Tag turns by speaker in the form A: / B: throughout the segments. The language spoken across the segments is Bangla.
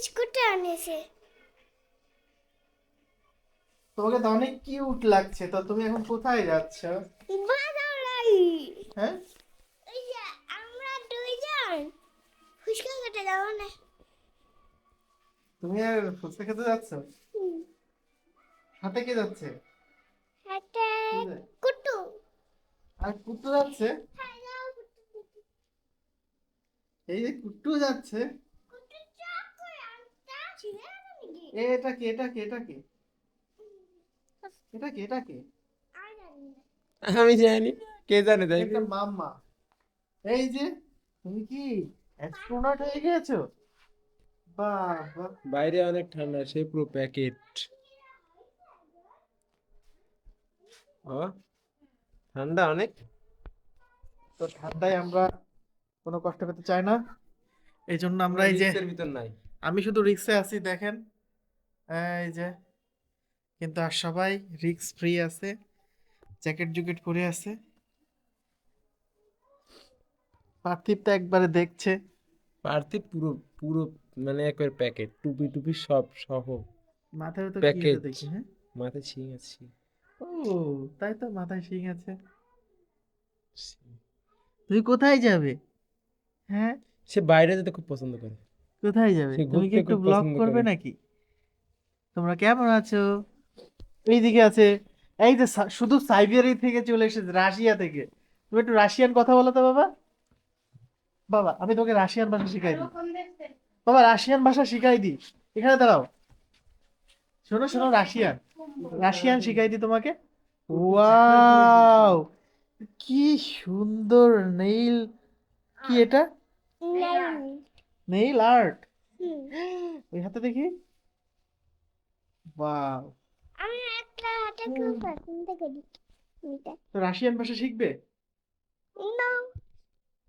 A: বিস্কুট আনেছে
B: তোমাকে তো অনেক কিউট লাগছে তো তুমি এখন কোথায় যাচ্ছ?
A: বাজারাই।
B: হ্যাঁ?
A: যে আমরা দুইজন। ফুচকা খেতে যাব না।
B: তুমি আর ফুচকা খেতে যাচ্ছ? হাতে কে যাচ্ছে?
A: হাতে কুটু
B: আর কুট্টু যাচ্ছে? এই যে কুট্টু যাচ্ছে
A: কুটু চক করে আনতা ছিড়ে নাকি
B: এ, এটা কে এটা কে এটা কে? এটা কে এটা কে?
A: আর জানি না
C: আমি জানি কে জানে তাই
B: একটা মাম্মা। এই যে তুমি কি অ্যাস্ট্রোনট হয়ে গিয়েছো? বাহ বাহ
C: বাইরে অনেক ঠান্ডা সে পুরো প্যাকেট ও ঠান্ডা অনেক?
B: তো ঠান্ডায় আমরা কোনো কষ্ট করতে চাই না। এই জন্য আমরা এই যে
C: ভিতর নাই।
B: আমি শুধু রিক্সে আছি দেখেন। এই যে কিন্তু আর সবাই রিক্স ফ্রি আছে জ্যাকেট জুকেট পরে আছে। পার্থিব তো একবারে দেখছে।
C: পার্থিব পুরো পুরো মানে একবার প্যাকেট টুপি টুপি সব সহ
B: মাথায় তো কি
C: Package.
B: দেখি হ্যাঁ?
C: মাথায় ছিং আছে।
B: ও তাই তো মাথায় শিং আছে। তুই কোথায় যাবে? হ্যাঁ?
C: সে বাইরে যেতে খুব পছন্দ করে।
B: কোথায় যাবে? তুমি কি একটু ব্লগ করবে নাকি? তোমরা কেমন আছো? এইদিকে আছে। এই যে শুধু সাইবেরিয়া থেকে চলে এসেছে রাশিয়া থেকে। তুমি একটু রাশিয়ান কথা বলো তো বাবা। বাবা আমি তোকে রাশিয়ান ভাষা শিখাই দিই। বাবা রাশিয়ান ভাষা শিখাই দিই। এখানে দাঁড়াও। শোনো শোনো রাশিয়ান। রাশিয়ান শিখাই দিই তোমাকে। ওয়াও! কি সুন্দর নেইল কি এটা? Nail art. ওই হাতে দেখি। বাও
A: আমি একটা হাতে খুব পছন্দ করি
B: তো রাশিয়ান ভাষা শিখবে?
A: না।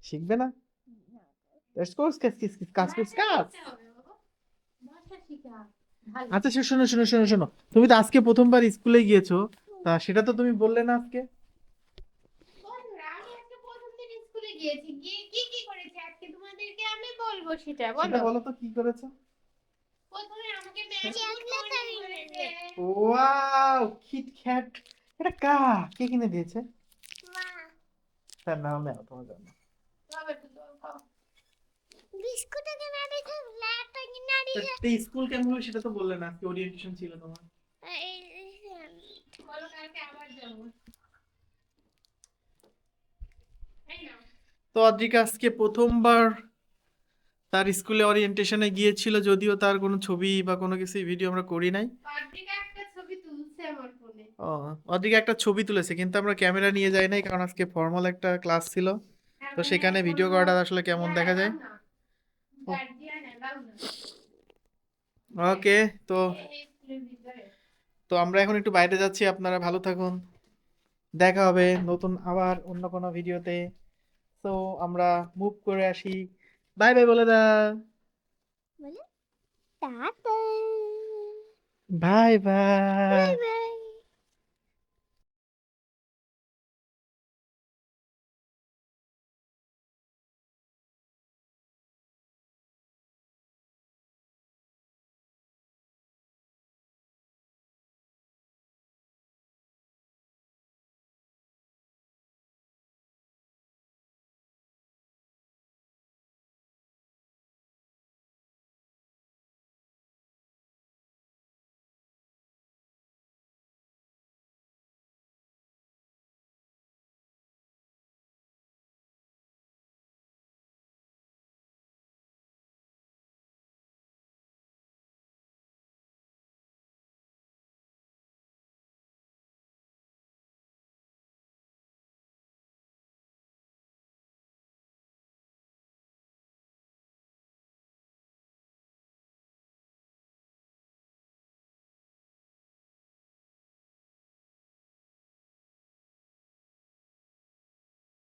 B: শিখবে না? আচ্ছা শো- শোনো শোনো শোনো শোনো। তুমি তো আজকে প্রথমবার স্কুলে গিয়েছো তা সেটা তো তুমি বললে না আজকে?
D: বন্ধুরা, আমি আজকে প্রথম দিন স্কুলে গিয়েছি। গিয়ে কি কি করেছি আজকে? তোমাদেরকে আমি বলব সেটা বলো।
B: বলো তো কি করেছ?
D: প্রথমে আমাকে ম্যাম।
B: ওয়াও কিট ক্যাট এটা কা কে কিনে দিয়েছে?
A: মা।
B: তার নাম তোমার জন্য। স্কুল কেমন হলো সেটা তো বললে না আজকে ওরিয়েন্টেশন ছিল তোমার?
A: এই- এই-
D: বলো কালকে আবার যাব।
B: তো অদ্রিকা আজকে প্রথমবার তার স্কুলে ওরিয়েন্টেশনে গিয়েছিল যদিও তার কোনো ছবি বা কোনো কিছু ভিডিও আমরা করি নাই। ও অদ্রিকা একটা ছবি তুলেছে কিন্তু আমরা ক্যামেরা নিয়ে যাই নাই কারণ আজকে ফর্মাল একটা ক্লাস ছিল। তো সেখানে ভিডিও করাটা আসলে কেমন দেখা যায়? ওকে তো তো আমরা এখন একটু বাইরে যাচ্ছি আপনারা ভালো থাকুন। দেখা হবে নতুন আবার অন্য কোনো ভিডিওতে তো। আমরা মুভ করে আসি। বাই বাই বলে দাও।
A: Tata.
B: Bye bye.
A: Bye bye.